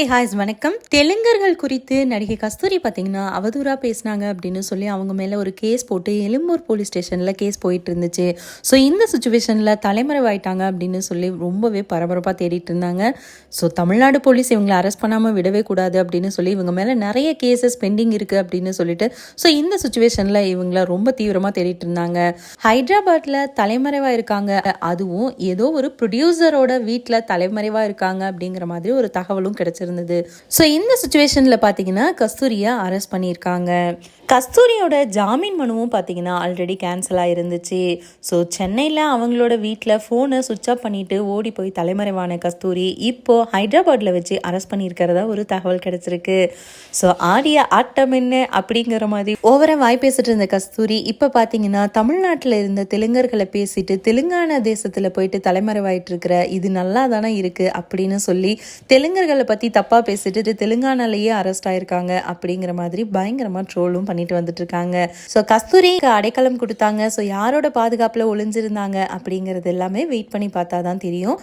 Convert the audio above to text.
ஏ ஹாய்ஸ் வணக்கம். தெலுங்கர்கள் குறித்து நடிகை கஸ்தூரி பார்த்தீங்கன்னா அவதூறாக பேசினாங்க அப்படின்னு சொல்லி அவங்க மேலே ஒரு கேஸ் போட்டு எழும்பூர் போலீஸ் ஸ்டேஷனில் கேஸ் போயிட்டு இருந்துச்சு. ஸோ இந்த சுச்சுவேஷனில் தலைமறைவாயிட்டாங்க அப்படின்னு சொல்லி ரொம்பவே பரபரப்பாக தேடிட்டு இருந்தாங்க. ஸோ தமிழ்நாடு போலீஸ் இவங்களை அரெஸ்ட் பண்ணாமல் விடவே கூடாது அப்படின்னு சொல்லி இவங்க மேலே நிறைய கேசஸ் பெண்டிங் இருக்குது அப்படின்னு சொல்லிட்டு ஸோ இந்த சுச்சுவேஷனில் இவங்கள ரொம்ப தீவிரமாக தேடிட்டு இருந்தாங்க. ஹைதராபாத்தில் தலைமறைவாக இருக்காங்க அதுவும் ஏதோ ஒரு ப்ரொடியூசரோட வீட்டில் தலைமறைவாக இருக்காங்க அப்படிங்கிற மாதிரி ஒரு தகவலும் இருந்தது. ஸோ இந்த சுச்சுவேஷனில் பார்த்தீங்கன்னா கஸ்தூரியை அரெஸ்ட் பண்ணியிருக்காங்க. கஸ்தூரியோட ஜாமீன் மனுவும் பார்த்தீங்கன்னா ஆல்ரெடி கேன்சல் ஆகிருந்துச்சு ஸோ சென்னையில் அவங்களோட வீட்டில் ஃபோனை சுவிட்ச் ஆஃப் பண்ணிட்டு ஓடி போய் தலைமறைவான கஸ்தூரி இப்போது ஹைதராபாத்தில் வச்சு அரெஸ்ட் பண்ணியிருக்கிறதா ஒரு தகவல் கிடச்சிருக்கு. ஸோ ஆடிய ஆட்டம் என்ன அப்படிங்கிற மாதிரி ஓவராக வாய் பேசிட்டு இருந்த கஸ்தூரி இப்போ பார்த்தீங்கன்னா தமிழ்நாட்டில் இருந்த தெலுங்கர்களை பேசிட்டு தெலுங்கானா தேசத்தில் போயிட்டு தலைமறைவாயிட்டு இருக்கிற இது நல்லா தானே இருக்குது அப்படின்னு சொல்லி தெலுங்கர்களை பற்றி தப்பாக பேசிட்டு தெலுங்கானாலேயே அரெஸ்ட் ஆயிருக்காங்க அப்படிங்கிற மாதிரி பயங்கரமாக ட்ரோலும் பண்ணிட்டு வந்துட்டு இருக்காங்க ஸோ கஸ்தூரிக்கு அடைக்கலம் கொடுத்தாங்க. ஸோ யாரோட பாதுகாப்பில் ஒளிஞ்சிருந்தாங்க அப்படிங்கிறது எல்லாமே வெயிட் பண்ணி பார்த்தா தான் தெரியும்.